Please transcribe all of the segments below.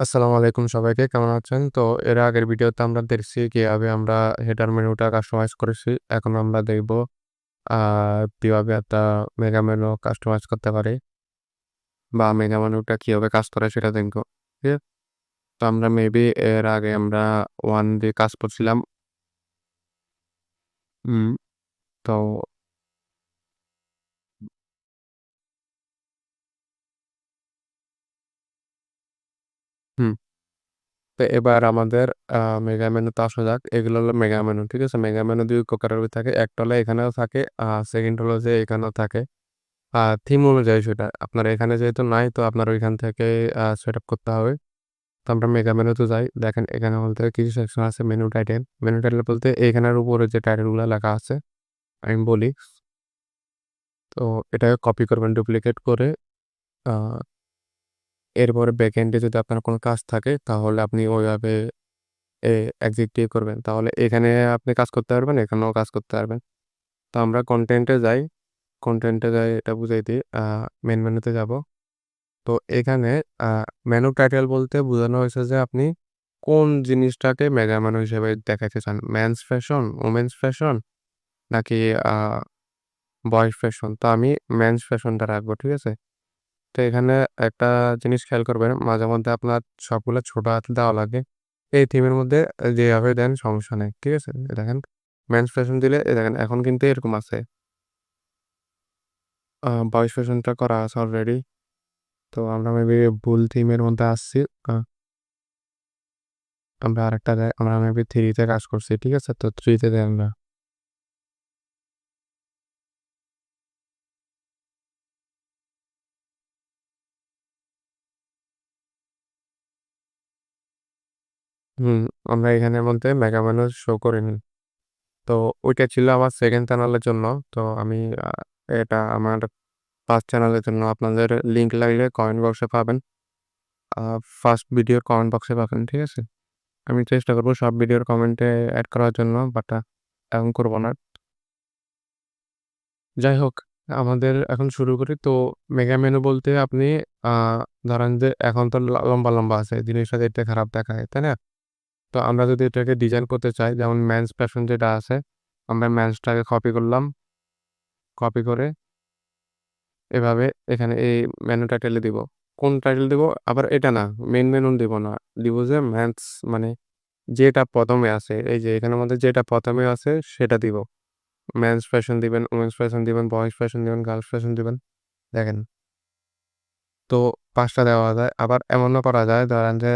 আসসালামু আলাইকুম সবাইকে, কেমন আছেন? তো এর আগের ভিডিওতে আমরা দেখছি কীভাবে আমরা হেডার মেনুটা কাস্টমাইজ করেছি। এখন আমরা দেখব কীভাবে একটা মেগা মেনু কাস্টমাইজ করতে পারি। বা মেগা মেনুটা কীভাবে কাজ করে সেটা দেখব। ঠিক? তো আমরা মেবি এর আগে আমরা ওয়ান দিয়ে কাজ করছিলাম। তো হুম। তো এবার আমাদের আ মেগা মেনুতে আসা যাক। এগুলো হলো মেগা মেনু। ঠিক আছে? মেগা মেনু ২ প্রকারের থাকে। একটা হলো এখানেও থাকে, আ সেকেন্ড হলো যে এখানেও থাকে। আর থিম অনুযায়ী সেটা। আপনার এখানে যেহেতু নাই তো আপনার ওইখান থেকে আ সেটআপ করতে হবে। তো আমরা মেগা মেনুতে যাই। দেখেন এখানে বলতে কিছু সেকশন আছে মেনু টাইটেল। মেনু টাইটেল বলতে এখানের উপরে যে টাইটেলগুলা লেখা আছে, আমি বলি। তো এটাকে কপি করবেন ডুপ্লিকেট করে এরপরে ব্যাকএন্ডে যদি আপনার কোনো কাজ থাকে তাহলে আপনি ওইভাবে এ এক্সিকিউট করবেন। তাহলে এখানে আপনি কাজ করতে পারবেন, এখানেও কাজ করতে পারবেন। তো আমরা কনটেন্টে যাই। কনটেন্টে যাই এটা বুঝাই দিই। মেন মেনুতে যাব। তো এখানে মেনু টাইটেল বলতে বোঝানো হয়েছে যে আপনি কোন জিনিসটাকে মেগা মেনু হিসেবে দেখাইতে চান। ম্যানস ফ্যাশন, ওমেনস ফ্যাশন নাকি আ বয়েজ ফ্যাশন। তো আমি ম্যানস ফ্যাশনটা রাখব। ঠিক আছে? তো এখানে একটা জিনিস খেয়াল করবেন, মাঝে মধ্যে আপনার সবগুলো ছোট হাতে দেওয়া লাগে। এই থিমের মধ্যে যেভাবে দেন সমস্যা নাই। ঠিক আছে? দেখেন মেনস ফ্যাশন দিলে দেখেন, এখন কিন্তু এরকম আছে। আ বয়েজ ফ্যাশনটা করা আছে অলরেডি। তো আমরা মেবি ভুল থিমের মধ্যে আসছি। আমরা আরেকটা আমরা মেবি থ্রিতে কাজ করছি। ঠিক আছে? তো 3 তে দেই হুম, আমরা এখানের মধ্যে মেগা শো করিনি। তো ওইটা ছিল আমার সেকেন্ড চ্যানেলের জন্য। তো আমি এটা আমার ফার্স্ট চ্যানেলের জন্য আপনাদের লিঙ্ক লাগলে কমেন্ট বক্সে পাবেন। ফার্স্ট ভিডিওর কমেন্ট বক্সে পাবেন। ঠিক আছে? আমি চেষ্টা করব সব ভিডিওর কমেন্টে এড করার জন্য বাট এখন করব না। যাই হোক, আমাদের এখন শুরু করি। তো মেগা মেনু বলতে আপনি ধরেন যে এখন তো লম্বা, লম্বা আছে। জিনিসটা দেখতে খারাপ দেখায়, তাই না? তো আমরা যদি এটাকে ডিজাইন করতে চাই যেমন ম্যান্স ফ্যাশন যেটা আছে, আমরা ম্যান্সটাকে কপি করলাম। কপি করে এভাবে এখানে এই মেনু টাইটেলে দিব। কোন টাইটেল দিব? আবার এটা না, মেন মেনু দিব না। দিব যে মেন্স মানে যেটা প্রথমে আছে, এই যে এখানের মধ্যে যেটা প্রথমে আছে সেটা দিব। মেন্স ফ্যাশন দিবেন, উমেন্স ফ্যাশন দিবেন, বয়েজ ফ্যাশন দিবেন, গার্লস ফ্যাশন দিবেন। দেখেন। তো পাঁচটা দেওয়া যায়। আবার এমনও করা যায় ধরেন যে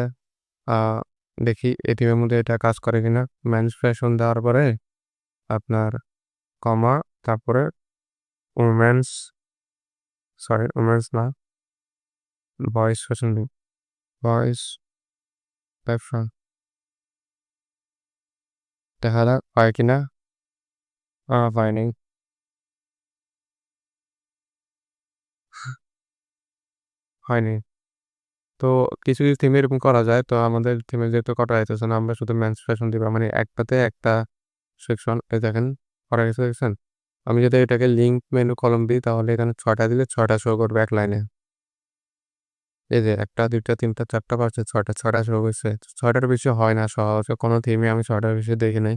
দেখি, এটিএমের মধ্যে এটা কাজ করে কিনা। মেন্স ফ্যাশন দেওয়ার পরে আপনার কমা তারপরে ওমেন্স সরি উমেন্স না। Boys fashion. Boys fashion. দেখা যাক, হয় কিনা। হয়নি। হয়নি। তো কিছু, কিছু থিমে এরকম করা যায়। তো আমাদের থিমে যেহেতু করা যাইতেছে না, আমরা শুধু মেন্স ফ্যাশন দিবা। মানে একটাতে একটা সেকশন এই দেখেন করা গেছে দেখছেন? আমি যদি এটাকে লিঙ্ক মেনু কলাম দিই তাহলে এখানে ৬ টা দিলে ৬ টা শো করবে এক লাইনে। এই যে ১ টা, ২ টা, ৩ টা, ৪ টা, ৫ টা, ৬ টা, ৬ টা শো করছে। ৬ টার বেশি হয় না সহজে কোনো থিমে আমি ৬ টার বেশি দেখি নাই।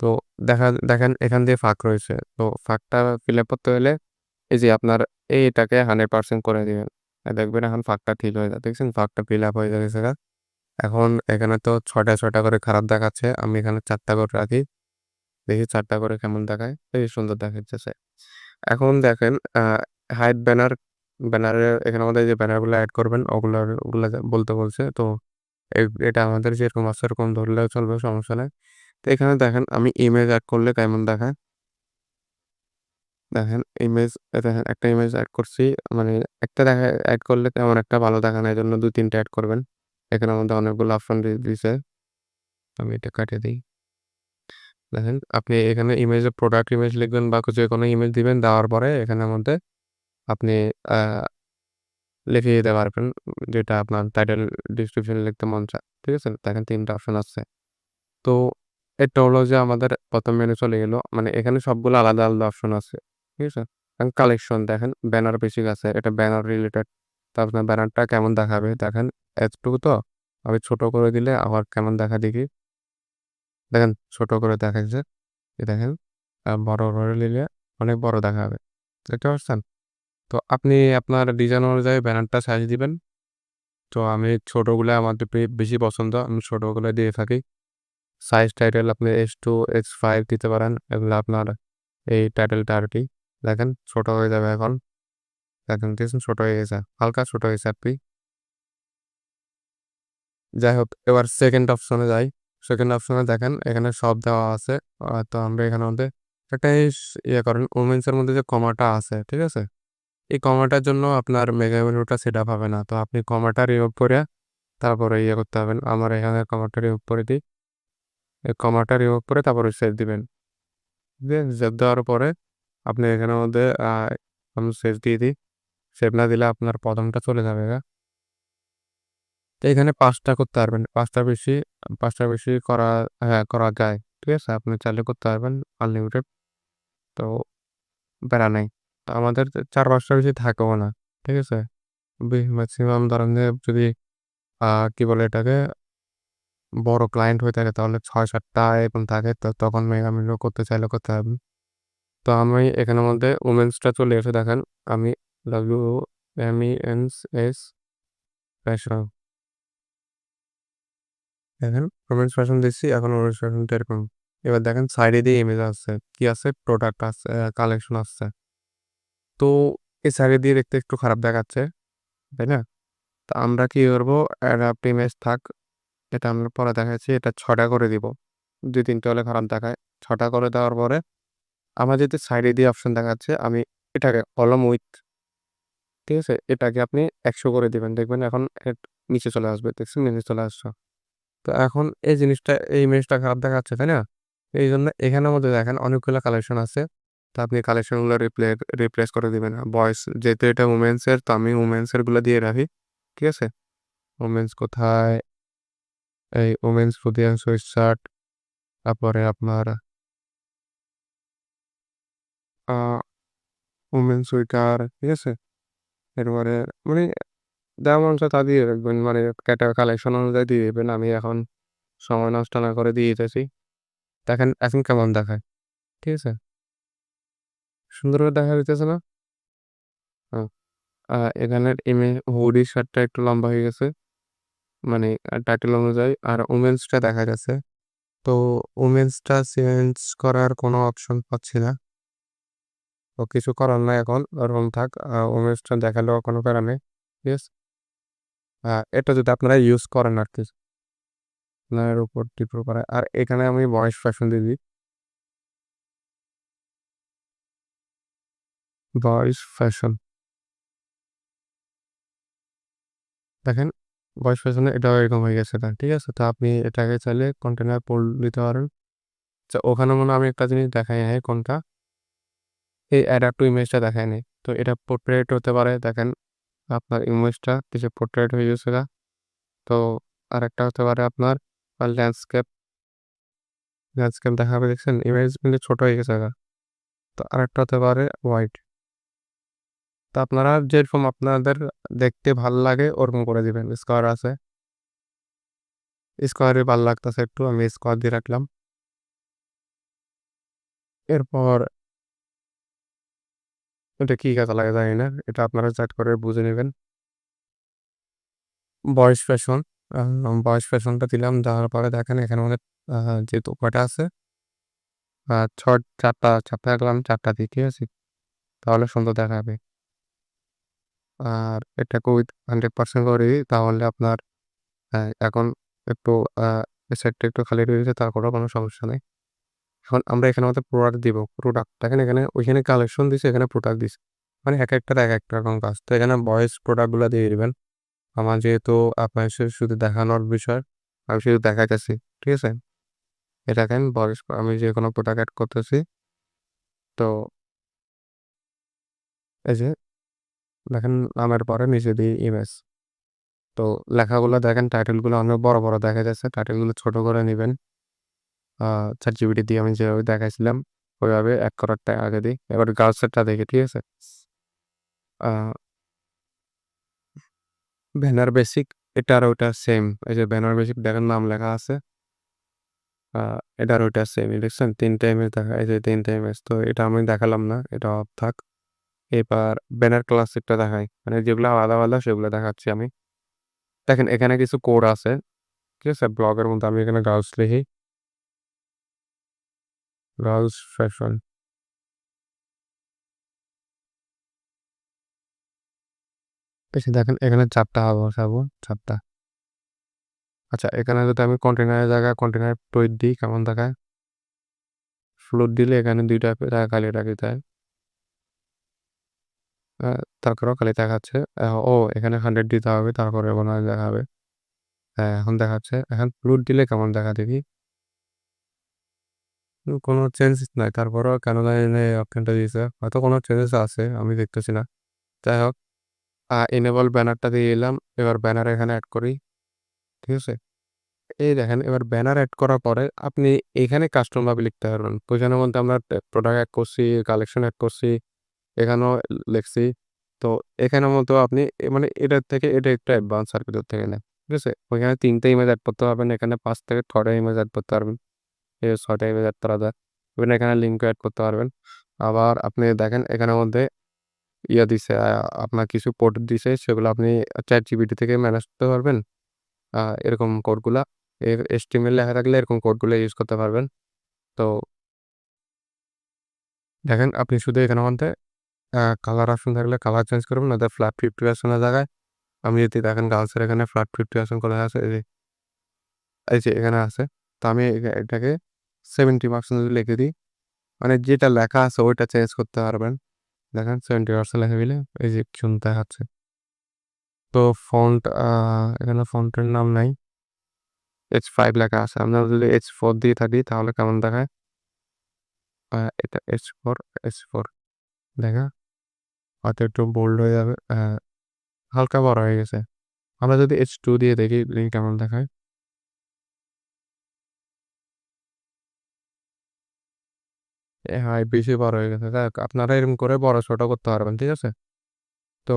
তো দেখা দেখেন এখান দিয়ে ফাঁক রয়েছে। তো ফাঁকটা ফিল আপ করতে হলে এই যে আপনার এইটাকে 100% করে দিবেন। দেখবেন এখন ফাঁকটা ঠিক হয়ে যায়। দেখছেন ফাঁকটা ফিল আপ হয়ে গা। এখন এখানে তো ৬ টা ৬ টা করে খারাপ দেখাচ্ছে। আমি এখানে চারটা করে রাখি। দেখি চারটা করে কেমন দেখায়। এই সুন্দর দেখাইতেছে। এখন দেখেন আ হাইড ব্যানার, ব্যানারের এখানে আমাদের যে ব্যানারগুলো এড করবেন ওগুলার ওগুলা বলতে বলছে। তো এটা আমাদের যেরকম আছে এরকম ধরলেও চলবে সমস্যা নাই। তো এখানে দেখেন আমি ইমেজ অ্যাড করলে কেমন দেখায়? দেখেন ইমেজ দেখেন একটা ইমেজ এড করছি। মানে একটা দেখা এড করলে তেমন একটা ভালো দেখায় না। এজন্য ২-৩ টা এড করবেন। এখানের মধ্যে অনেকগুলো অপশন দি দিছে। আমি এটা কাটিয়ে দেই। দেখেন আপনি এখানে ইমেজে প্রোডাক্ট ইমেজ লিখবেন বা যেকোনো ইমেজ দিবেন। দেওয়ার পরে এখানের মধ্যে আপনি আ লিখে দিতে পারবেন। যেটা আপনার টাইটেল ডেসক্রিপশন লিখতে মন চায়। ঠিক আছে? দেখেন ৩ টা অপশন আছে। তো এটা হলো যে আমাদের ১ম মেনু চলে গেল। মানে এখানে সবগুলো আলাদা, আলাদা অপশন আছে। ঠিক আছে? কালেকশন দেখেন ব্যানার বেসিক আছে। এটা ব্যানার রিলেটেড। তো আপনার ব্যানারটা কেমন দেখাবে? দেখেন এতটুকু তো, আমি ছোট করে দিলে আবার কেমন দেখা দেখি? দেখেন, ছোট করে দেখাচ্ছে দেখেন বড় করে নিলে অনেক বড় দেখাবে। দেখতে পাচ্ছেন? তো আপনি আপনার ডিজাইন অনুযায়ী ব্যানারটা সাইজ দিবেন। তো আমি ছোটোগুলো আমার বেশি পছন্দ, আমি ছোটোগুলো দিয়ে থাকি। সাইজ টাইটেল আপনি এস টু এক্স ফাইভ দিতে পারেন, এগুলো আপনার এই টাইটেলটা আর কি। দেখেন ছোট হয়ে যাবে এখন। দেখেন দেখছেন ছোট হয়ে গেছে, হালকা ছোট হয়েছে আর কি। যাই হোক, এবার সেকেন্ড অপশনে যাই। সেকেন্ড অপশনে দেখেন, এখানে সব দেওয়া আছে। তো আমরা এখানে মধ্যে একটা ইয়ে করেন উমেন্সের মধ্যে যে কমাটা আছে, ঠিক আছে? এই কমাটার জন্য আপনার মেগা মেনুটা সেট আপ হবে না। তো আপনি কমাটা রিমুভ করে তারপরে ইয়ে করতে হবেন আমার এখানে কমাটা রিমুভ করে দিই। এই কমাটা রিমুভ করে তারপরে সেভ দিবেন। সেভ দেওয়ার পরে আপনি এখানের মধ্যে আমি সেভ দিয়ে দিই। সেভ না দিলে আপনার প্রথমটা চলে যাবে হ্যাঁ? তো এখানে পাঁচটা করতে পারবেন। পাঁচটা বেশি পাঁচটা বেশি করা হ্যাঁ করা যায়, ঠিক আছে? আপনি চাইলে করতে পারবেন আনলিমিটেড তো বেড়া নেই। তো আমাদের চার পাঁচটা বেশি থাকেও না, ঠিক আছে? ম্যাক্সিমাম ধরেন যদি কি বলে এটাকে, বড় ক্লায়েন্ট হয়ে থাকে তাহলে ছয়, সাতটা এরকম থাকে, তো তখন মেগা মিলও করতে চাইলে করতে পারবেন। তো আমি এখানের মধ্যে উমেন্সটা চলে এসে দেখেন, আমি W M E N S fashion দেখেন উমেন্স ফ্যাশন দিচ্ছি এখন উমেন্স ফ্যাশনটা এরকম। এবার দেখেন সাইডে দিয়ে ইমেজ আসছে, কি আছে? প্রোডাক্ট আসছে কালেকশন আসছে। তো এই সাইডে দিয়ে দেখতে একটু খারাপ দেখাচ্ছে, তাই না? তো আমরা কি করব? অ্যাডাপ্ট ইমেজ থাক, এটা আমরা পরে দেখাচ্ছি, এটা ছটা করে দিব। দুই তিনটে হলে খারাপ দেখায়। ছটা করে দেওয়ার পরে আমার যেহেতু সাইডে দিয়ে অপশন দেখাচ্ছে, আমি এটাকে কলম উইথ ঠিক আছে? এটাকে আপনি একশো করে দিবেন। দেখবেন এখন নিচে চলে আসবে দেখছেন নিচে চলে আসছে। তো এখন এই জিনিসটা, এই ইমেজটা খারাপ দেখাচ্ছে, তাই না? এই জন্য এখানের মধ্যে দেখেন অনেকগুলো কালেকশন আছে। তো আপনি কালেকশনগুলো রিপ্লে রিপ্লেস করে দিবেন। বয়েস যেহেতু এটা উমেন্সের তো আমি উমেন্সেরগুলো দিয়ে রাখি, ঠিক আছে? উমেন্স কোথায়? এই উমেন্স সুইট শার্ট তারপরে আপনার উমেন্স সুইটার ঠিক আছে এরপরে মানে মানুষ তা দিয়ে রাখবেন মানে ক্যাটা কালেকশন অনুযায়ী দিয়ে দেবেন আমি এখন সময় নষ্ট না করে দিয়ে দিতেছি দেখেন এখন কেমন দেখায় ঠিক আছে সুন্দর করে দেখা যাইতেছে না হ্যাঁ আহ, এখানের হুডি শার্টটা একটু লম্বা হয়ে গেছে মানে টাইটেল অনুযায়ী আর উমেন্সটা দেখা যাচ্ছে তো উমেন্সটা চেঞ্জ করার কোনো অপশন পাচ্ছি না কিছু করার নাই এখন, ওরকম থাক উমেন্সটা দেখালেও কোনো নেই, ঠিক আছে? এটা যদি আপনারা ইউজ করেন আর কি। আপনার উপর টিপর করে। আর এখানে আমি বয়েস ফ্যাশন দিয়ে দিই। বয়েস ফ্যাশন দেখেন বয়েস ফ্যাশনে এটাও এরকম হয়ে গেছে না ঠিক আছে? তো আপনি এটাকে চাইলে কন্টেনার পোল দিতে পারেন। আচ্ছা ওখানে মনে হয় আমি একটা জিনিস দেখাই নাই কোনটা? এই অ্যাডাপ্ট টু ইমেজটা দেখায় নাই। তো এটা পোর্ট্রেট হতে পারে, দেখেন আপনার ইমেজটা কিছু পোর্ট্রেট হয়ে গেছে গা। তো আরেকটা হতে পারে আপনার ল্যান্ডস্কেপ ল্যান্ডস্কেপ দেখাবে, দেখছেন? ইমেজ কিন্তু ছোট হয়ে গেছে। তো আরেকটা হতে পারে হোয়াইট তো আপনারা যেরকম আপনাদের দেখতে ভালো লাগে, ওরকম করে দিবেন। স্কোয়ার আছে। স্কোয়ারে ভালো লাগতেছে একটু, আমি স্কোয়ার দিয়ে রাখলাম। এরপর এটা কি কাজে লাগে জানি না। এটা আপনারা চাট করে বুঝে নেবেন। বয়েস ফ্যাশন বয়েস ফ্যাশনটা দিলাম দেওয়ার পরে দেখেন এখানে আমাদের যে কয়টা আছে আহ, ছট চারটা চারটা রাখলাম চারটা দিয়ে ঠিক আছে তাহলে সুন্দর দেখাবে। আর এটাকে উইথ হান্ড্রেড পার্সেন্ট করে দিই তাহলে আপনার হ্যাঁ, এখন একটু সেটটা একটু খালি রয়েছে তারপরেও কোনো সমস্যা নেই। এখন আমরা এখানে আমাদের প্রোডাক্ট দিব প্রোডাক্ট দেখেন এখানে ওইখানে কালেকশন দিছে, এখানে প্রোডাক্ট দিছে। মানে এক একটার এক একটা রকম কাজ। তো এখানে বয়েস প্রোডাক্টগুলো দিয়ে দেবেন। আমার যেহেতু আপনার শুধু দেখানোর বিষয়, আমি শুধু দেখাইতেছি, ঠিক আছে? এটা দেখেন বয়স আমি যে কোনো প্রোডাক্ট অ্যাড করতেছি, তো এই যে দেখেন, নামের পরে নিচে দিয়ে ইমেজ তো লেখাগুলো দেখেন টাইটেলগুলো অনেক বড় বড় দেখা যাচ্ছে টাইটেলগুলো ছোট করে নেবেন। চার জিবিটি দিয়ে আমি যেভাবে দেখাইছিলাম ওইভাবে এক করারটা আগে দিই। এবার গার্লসেরটা দেখি ঠিক আছে? ব্যানার বেসিক এটা আর সেম এই যে ব্যানার বেসিক দেখেন নাম লেখা আছে। আহ, এটা আর ওইটা সেম দেখছেন? তিনটা ইমেজ দেখা এই যে তিনটা ইমেজ তো এটা আমি দেখালাম না এটা অফ থাক। এবার ব্যানার ক্লাসিকটা দেখাই। মানে যেগুলো আলাদা আলাদা সেগুলো দেখাচ্ছি আমি। দেখেন এখানে কিছু কোড আছে ঠিক আছে? ব্লগের মধ্যে আমি এখানে গার্লস লিখি। গার্লস ফ্যাশন বেশি দেখেন, এখানে চারটা হব সাবো চারটা। আচ্ছা এখানে যদি আমি কন্টেনারের জায়গায় কন্টেনার টুইট দিই, কেমন দেখায়? ফ্লোট দিলে এখানে দুইটা জায়গা খালি রাখি যায় তারপরেও খালি দেখাচ্ছে। ও, এখানে হান্ড্রেড দিতে হবে, তারপরে মনে হয় হ্যাঁ এখন দেখাচ্ছে। এখন ফ্লুট দিলে কেমন দেখা দেখি? কোনো চেঞ্জেস নাই। তারপরেও কেন জানি না এই দিয়েছে। হয়তো কোনো চেঞ্জেস আছে, আমি দেখতেছি না। যাই হোক এনেবল ব্যানারটা দিয়ে এলাম এবার ব্যানার এখানে অ্যাড করি। ঠিক আছে? এই দেখেন, এবার ব্যানার অ্যাড করার পরে আপনি এখানে কাস্টম ভাবে লিখতে পারবেন। ওইখানের মধ্যে আমরা প্রোডাক্ট অ্যাড করছি কালেকশন অ্যাড করছি, এখানেও লিখছি। তো এখানের মতো আপনি মানে এটার থেকে এটা একটু অ্যাডভান্স ভিতর থেকে নেয় ঠিক আছে? ওইখানে তিনটে ইমেজ অ্যাড করতে পারবেন, এখানে পাঁচ থেকে ছটা ইমেজ অ্যাড করতে পারবেন। এই ছটা ইমেজ অ্যাড করা এখানে লিঙ্ক অ্যাড করতে পারবেন। আবার আপনি দেখেন এখানের মধ্যে ইয়া দিছে আপনার কিছু পোর্ট দিছে, সেগুলো আপনি চ্যাট জিপিটি থেকে ম্যানেজ করতে পারবেন। এরকম কোডগুলা এর এসটিএমএল লেখা থাকলে এরকম কোডগুলো ইউজ করতে পারবেন। তো দেখেন, আপনি শুধু এখানের মধ্যে কালার অপশন থাকলে কালার চেঞ্জ করবেন না ফ্ল্যাট ফিফটি পার্সেন্টের জায়গায়। আমি যদি দেখেন গার্লসের এখানে ফ্ল্যাট ফিফটি পার্সেন্ট করা আছে, এই যে এই যে এখানে আছে। তো আমি এটাকে সেভেন্টি পার্সেন্ট যদি লিখে দিই মানে যেটা লেখা আছে ওইটা চেঞ্জ করতে পারবেন। দেখেন সেভেন্টি পার্সেন্ট লেখা দিলে এই যে শুনতে দেখাচ্ছে তো ফন্ট এখানে ফন্টের নাম নাই। এইচ ফাইভ লেখা আছে। আমরা যদি এইচ ফোর দিয়ে থাকি তাহলে কেমন দেখায়? এটা এইচ ফোর এইচ ফোর দেখা, হয়তো একটু বোল্ড হয়ে যাবে। হালকা বড় হয়ে গেছে। আমরা যদি এইচ টু দিয়ে দেখি কেমন দেখায়। এ হ্যাঁ বেশি বড় হয়ে গেছে। দেখ আপনারা এরকম করে বড় ছোট করতে পারবেন, ঠিক আছে? তো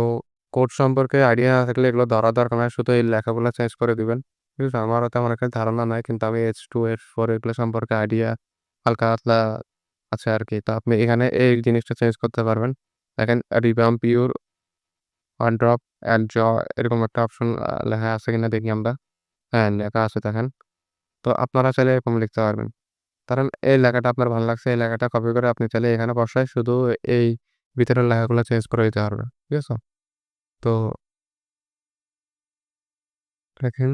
কোড সম্পর্কে আইডিয়া না থাকলে এগুলো ধরা দরকার নয় শুধু এই লেখাগুলো চেঞ্জ করে দিবেন। ঠিক আছে? আমারও তেমন একটা ধারণা নাই, কিন্তু আমি এইচ টু এইচ ফোর এগুলো সম্পর্কে আইডিয়া হালকা পাতলা আছে আর কি। তো আপনি এখানে এই জিনিসটা চেঞ্জ করতে পারবেন। দেখেন revamp pure one drop and জ এরকম একটা অপশন লেখা আছে কিনা দেখি আমরা। হ্যাঁ লেখা আছে, দেখেন। তো আপনারা চাইলে এরকম লিখতে পারবেন। কারণ এই লেখাটা আপনার ভালো লাগছে, এই লেখাটা কপি করে আপনি চাইলে এখানে বসায় শুধু এই ভিতরের লেখাগুলো চেঞ্জ করে দিতে পারবেন, ঠিক আছে? তো দেখেন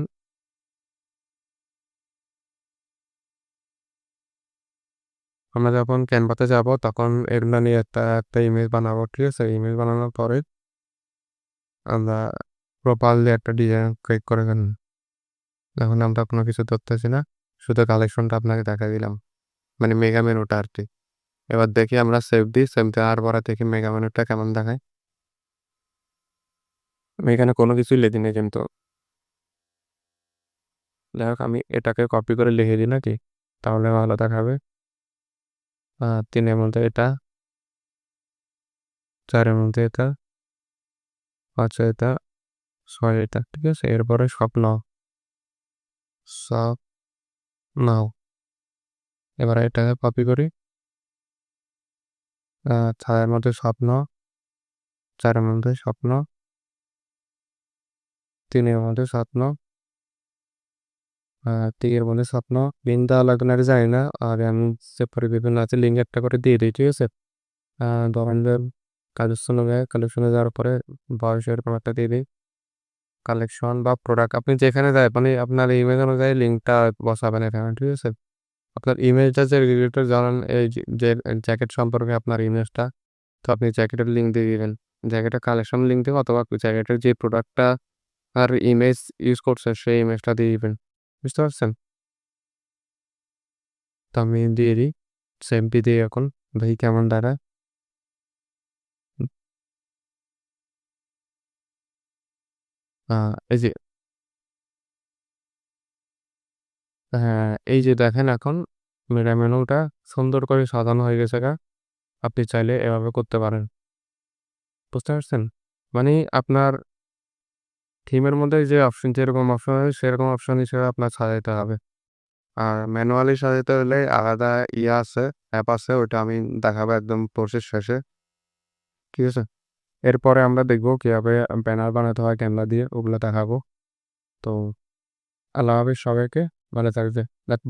আমরা যখন ক্যানভাতে যাব তখন এগুলো নিয়ে একটা একটা ইমেজ বানাবো, ঠিক আছে? ইমেজ বানানোর পরে আমরা প্রপারলি একটা ডিজাইন ক্রিয়েট করে ফেলুন এখন আমরা কোনো কিছু ধরতেছি না। শুধু কালেকশনটা আপনাকে দেখা দিলাম। মানে মেগা মেনুটা আর কি এবার দেখি আমরা সেভ দিই সেভ দেওয়ার পরে দেখি মেগা মেনুটা কেমন দেখায়। আমি এখানে কোনো কিছুই লিখি না কিন্তু। যাই হোক, আমি এটাকে কপি করে লিখে দিই নাকি? তাহলে ভালো দেখাবে। তিনের মধ্যে এটা। চারের মধ্যে এটা। পাঁচে এটা। ছয় এটা। ঠিক আছে? এরপরে স্বপ্ন সব নাও। এবার এটাকে কপি করি। ছয়ের মধ্যে স্বপ্ন, চারের মধ্যে স্বপ্ন, তিনের মধ্যে স্বপ্ন তিনের মধ্যে স্বপ্ন। বিন দেওয়া লাগবে না, আর আমি সেপারে বিভিন্ন আছে লিঙ্ক একটা করে দিয়ে দিই, ঠিক আছে? কালেকশনে যায় কালেকশনে যাওয়ার পরে বয়সের একটা দিয়ে দিই। কালেকশন বা প্রোডাক্ট আপনি যেখানে যায় মানে আপনার ইমেজ অনুযায়ী লিঙ্কটা বসাবেন এখানে, ঠিক আছে? আপনার ইমেজটা যে রিলেটেড জানান, এই যে- জ্যাকেট সম্পর্কে আপনার ইমেজটা তো আপনি জ্যাকেটের লিঙ্ক দিয়ে দিবেন। জ্যাকেটের কালেকশন লিঙ্ক দেবেন অথবা জ্যাকেটের যে প্রোডাক্টটা আর ইমেজ ইউজ করছে, সেই ইমেজটা দিয়ে দিবেন। বুঝতে পারছেন? তো আমি দিয়ে দিই। সেমপি দিয়ে এখন ভাই কেমন দাঁড়ায়। আহ, এই যে হ্যাঁ এই যে দেখেন এখন মেরা মেনুটা সুন্দর করে সাজানো হয়ে গেছে গা আপনি চাইলে এভাবে করতে পারেন বুঝতে পারছেন মানে আপনার থিমের মধ্যে যে অপশন যেরকম অপশন আছে সেরকম অপশন হিসেবে আপনার সাজাইতে হবে। আর ম্যানুয়ালি সাজাইতে হলে আলাদা ইয়ে আছে, অ্যাপ আছে ওইটা আমি দেখাবো একদম প্রসেস শেষে। ঠিক আছে? এরপরে আমরা দেখব কীভাবে ব্যানার বানাতে হয় ক্যানভা দিয়ে, ওগুলো দেখাবো। তো আল্লাহ হাফিজ সবাইকে ভালো থাকবে।